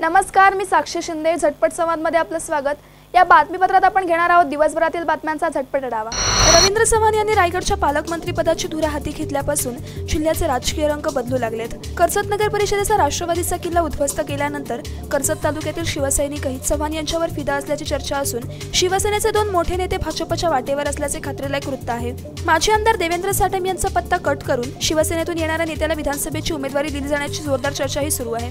नमस्कार मी साक्षी शिंदे. झटपट संवादमध्ये आपलं स्वागत. या बातमीपत्रात आपण घेणार आहोत दिवसभरातील बातम्यांचा झटपट आढावा. रवींद्र चव्हाण यांनी रायगडच्या पालकमंत्रीपदाची धुरा हाती घेतल्यापासून जिल्ह्याचे राजकीय रंग बदलू लागलेत. कर्जत नगर परिषदेचा राष्ट्रवादीचा किल्ला उद्ध्वस्त केल्यानंतर कर्जत तालुक्यातील शिवसैनिकही चव्हाण यांच्यावर फिदा असल्याची चर्चा असून शिवसेनेचे दोन मोठे नेते भाजपच्या वाटेवर असल्याचे खात्रीलायक वृत्त आहे. माजी आमदार देवेंद्र साटम यांचा पत्ता कट करून शिवसेनेतून येणाऱ्या नेत्याला विधानसभेची उमेदवारी दिली जाण्याची जोरदार चर्चाही सुरू आहे.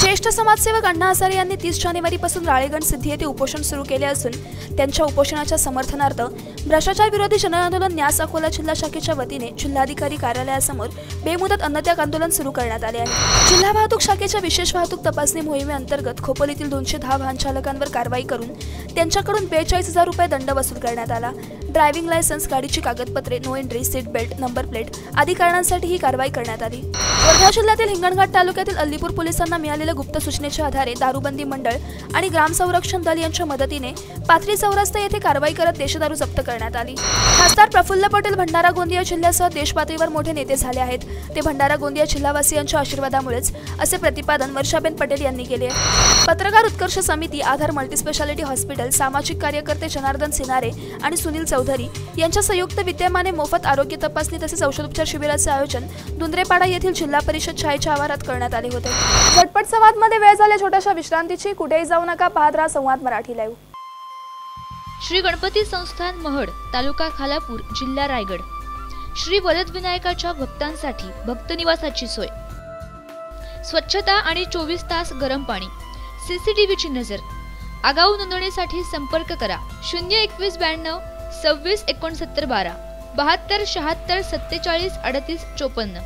ज्येष्ठ समाजसेवक अण्णा हजारे यांनी तीस जानेवारीपासून राळेगण सिद्धी येथे उपोषण सुरू केले असून त्यांच्या उपोषणाच्या समर्थनार्थ भ्रष्टाचार विरोधी जनआंदोलन न्यास अकोला जिल्हा शाखेच्या वतीने जिल्हाधिकारी कार्यालयासमोर बेमुदत अन्नत्याग आंदोलन सुरू करण्यात आले आहे. जिल्हा वाहतूक शाखेच्या विशेष वाहतूक तपासणी मोहिमेअंतर्गत खोपोलीतील दोनशे दहा वाहन चालकांवर कारवाई करून त्यांच्याकडून बेचाळीस हजार रुपये दंड वसूल करण्यात आला. ड्रायव्हिंग लायसन्स गाडीची कागदपत्रे no entry seat belt number plate आदी कारणांसाठी ही कारवाई करण्यात आली. वर्धा जिल्ह्यातील हिंगणघाट तालुक्यातील अल्लीपूर पोलिसांना मिळालेल्या गुप्त सूचनेच्या आधारे दारूबंदी मंडळ आणि ग्राम संरक्षण दल यांच्या मदतीने पाथरी चौरस्ता येथे कारवाई करत देशदारू जप्त करण्यात आली. खासदार प्रफुल्ल पटेल भंडारा गोंदिया जिल्ह्यासह देशपातळीवर मोठे नेते झाले आहेत. ते भंडारा गोंदिया जिल्हावासियांच्या आशीर्वादामुळेच असे प्रतिपादन वर्षाबेन पटेल यांनी केले आहे. पत्रकार उत्कर्ष समिती आधार मल्टीस्पेशालिटी हॉस्पिटल सामाजिक कार्यकर्ते जनार्दन सिनारे आणि सुनील चौधरी यांच्या संयुक्त विद्यमाने मोफत आरोग्य तपासणी तसेच औषधोपचार शिबिराचे आयोजन दुंद्रेपाडा येथील जिल्हा परिषद शाळेच्या आवारात करण्यात आले होते. झटपट संवादमध्ये वेळ झाल्या छोट्याशा विश्रांतीची कुठेही जाऊ नका. पाहत राहा संवाद मराठी लाईव्ह श्री गणपती संस्थान महड तालुका खालापूर जिल्हा रायगड. श्री वरदविनायकाच्या भक्तांसाठी भक्तनिवासाची सोय. स्वच्छता आणि चोवीस तास गरम पाणी. सीसीटीव्हीची नजर. आगाऊ नोंदणीसाठी संपर्क करा. शून्य एकवीस ब्याण्णव सव्वीस एकोणसत्तर बारा. बहात्तर शहात्तर सत्तेचाळीस अडतीस चोपन्न.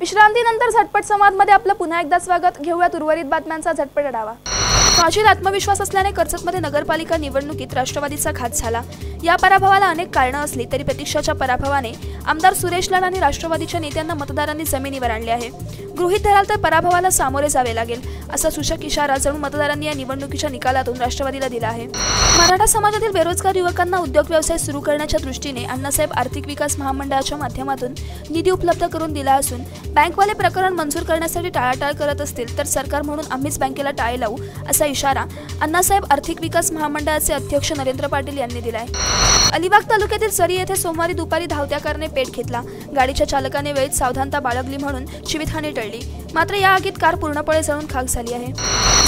विश्रांतीनंतर झटपट संवादमध्ये आपलं पुन्हा एकदा स्वागत. घेऊयात उर्वरित बातम्यांचा झटपट आढावा. फाशील आत्मविश्वास असल्याने कर्जतमध्ये नगरपालिका निवडणुकीत राष्ट्रवादीचा घात झाला. या पराभवाला अनेक कारणं असली तरी प्रतीक्षाच्या पराभवाने आमदार सुरेश लाड आणि राष्ट्रवादीच्या नेत्यांना मतदारांनी जमिनीवर आणले आहे. गृहित धराल तर पराभवाला सामोरे जावे लागेल असा सूचक इशारा जणू मतदारांनी या निवडणुकीच्या निकालातून राष्ट्रवादीला दिला आहे. मराठा समाजातील बेरोजगार युवकांना उद्योग व्यवसाय सुरू करण्याच्या दृष्टीने अण्णासाहेब आर्थिक विकास महामंडळाच्या माध्यमातून निधी उपलब्ध करून दिला असून बँकवाले प्रकरण मंजूर करण्यासाठी टाळाटाळ करत असतील तर सरकार म्हणून आम्हीच बँकेला टाळे लावू असा इशारा अण्णासाहेब आर्थिक विकास महामंडळाचे अध्यक्ष नरेंद्र पाटील यांनी दिलाय. अलिबाग तालुक्यातील सरी येथे सोमवारी दुपारी धावत्या करणे पेट घेतला. गाडीच्या चालकाने वेळेत सावधानता बाळगली म्हणून जीवितहानी टळली. मात्र या आगीत कार पूर्णपणे जळून खाक झाली आहे.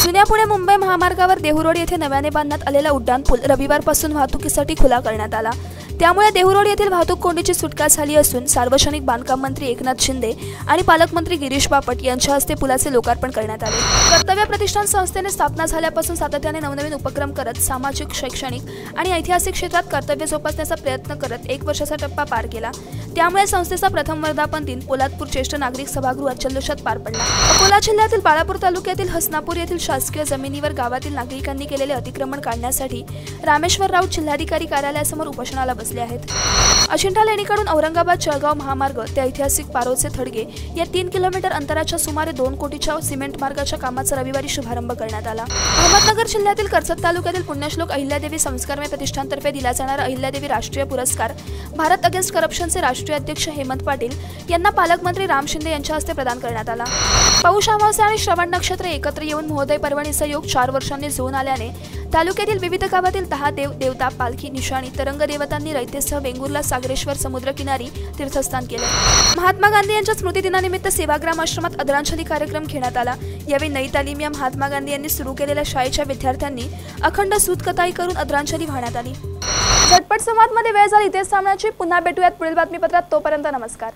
जुन्या पुणे मुंबई महामार्गावर देहुरोड येथे नव्याने बांधण्यात आलेला उड्डाणपूल रविवारपासून वाहतुकीसाठी खुला करण्यात आला. त्यामुळे देहुरोड येथील वाहतूक कोंडीची सुटका झाली असून सार्वजनिक बांधकाम मंत्री एकनाथ शिंदे आणि पालकमंत्री गिरीश बापट यांच्या हस्ते पुलाचे लोकार्पण करण्यात आले. कर्तव्य प्रतिष्ठान संस्थेने स्थापना झाल्यापासून सातत्याने नवनवीन उपक्रम करत सामाजिक शैक्षणिक आणि ऐतिहासिक क्षेत्रात कर्तव्य जोपासण्याचा प्रयत्न करत एक वर्षाचा टप्पा पार केला. त्यामुळे संस्थेचा प्रथम वर्धापन दिन पोलादपूर ज्येष्ठ नागरिक सभागृहात जल्लोषात पार पडला. अकोला जिल्ह्यातील बाळापूर तालुक्यातील हसनापूर येथील शासकीय जमिनीवर गावातील नागरिकांनी केलेले अतिक्रमण काढण्यासाठी रामेश्वर राऊत जिल्हाधिकारी कार्यालयासमोर उपोषणाला बसले आहेत. अजिंठा लेणीकडून औरंगाबाद जळगाव महामार्ग ते ऐतिहासिक पारोचे थडगे या तीन किलोमीटर अंतराच्या सुमारे दोन कोटीच्या सिमेंट मार्गाच्या कामाचा रविवारी शुभारंभ करण्यात आला. अहमदनगर जिल्ह्यातील कर्जत तालुक्यातील पुण्यश्लोक अहिल्यादेवी संस्कारमय प्रतिष्ठानतर्फे दिला जाणारा अहिल्यादेवी राष्ट्रीय पुरस्कार भारत अगेन्स्ट करप्शनचे राष्ट्रीय अध्यक्ष हेमंत पाटील यांना पालकमंत्री राम शिंदे यांच्या हस्ते प्रदान करण्यात आला. पौष अमावस्या आणि श्रवण नक्षत्र एकत्र येऊन महोदय पर्वणीचा योग चार वर्षांनी जुळून आल्याने तालुक्यातील विविध गावातील दहा देव देवता पालखी निशाणी तरंग देवतांनी रैतेसह वेंगुर्ला सागरेश्वर समुद्रकिनारी तीर्थस्थान केले. महात्मा गांधी यांच्या स्मृतिदिनानिमित्त सेवाग्राम आश्रमात आदरांजली कार्यक्रम घेण्यात आला. यावेळी नई तालीम या महात्मा गांधी यांनी सुरू केलेल्या शाळेच्या विद्यार्थ्यांनी अखंड सूतकताई करून आदरांजली वाहण्यात आली. झटपट संवादमध्ये वेळ झाली इथेच सामन्याची पुन्हा भेटूयात पुढील बातमीपत्रात. तोपर्यंत नमस्कार.